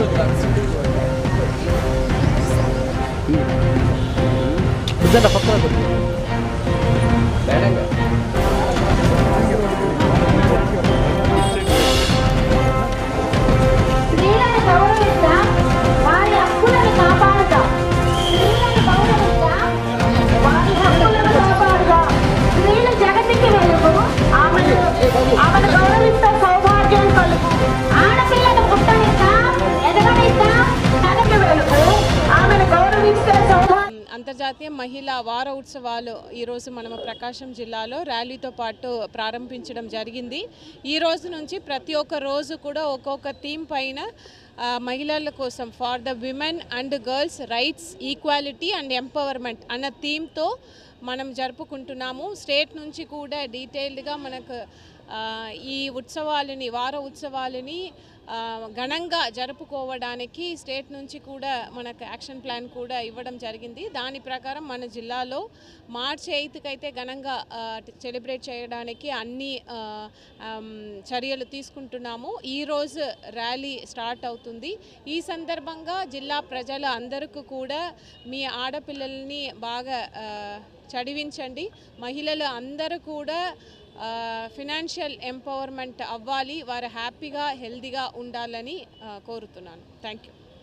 Bisa dapat apa? Bayar enggak? అంతర్జాతీయ మహిళా వార ఉత్సవాలు ఈరోజు మనం ప్రకాశం జిల్లాలో ర్యాలీతో పాటు ప్రారంభించడం జరిగింది. ఈ రోజు నుంచి ప్రతి ఒక్క రోజు కూడా ఒక్కొక్క థీమ్ పైన మహిళల కోసం for the women and girls rights equality and empowerment అన్న థీమ్తో మనం జరుపుకుంటున్నాము. స్టేట్ నుంచి కూడా డీటెయిల్డ్గా మనకు ఈ ఉత్సవాలని వార ఉత్సవాలని ఘనంగా జరుపుకోవడానికి స్టేట్ నుంచి కూడా మనకు యాక్షన్ ప్లాన్ కూడా ఇవ్వడం జరిగింది. దాని ప్రకారం మన జిల్లాలో మార్చ్ ఎయిత్కి అయితే ఘనంగా సెలబ్రేట్ చేయడానికి అన్ని చర్యలు తీసుకుంటున్నాము. ఈరోజు ర్యాలీ స్టార్ట్ అవుతుంది. ఈ సందర్భంగా జిల్లా ప్రజల అందరికీ కూడా మీ ఆడపిల్లల్ని బాగా చదివించండి. మహిళలు అందరూ కూడా ఫినాన్షియల్ ఎంపవర్మెంట్ అవ్వాలి. వారు హ్యాపీగా హెల్తీగా ఉండాలని కోరుతున్నాను. Thank you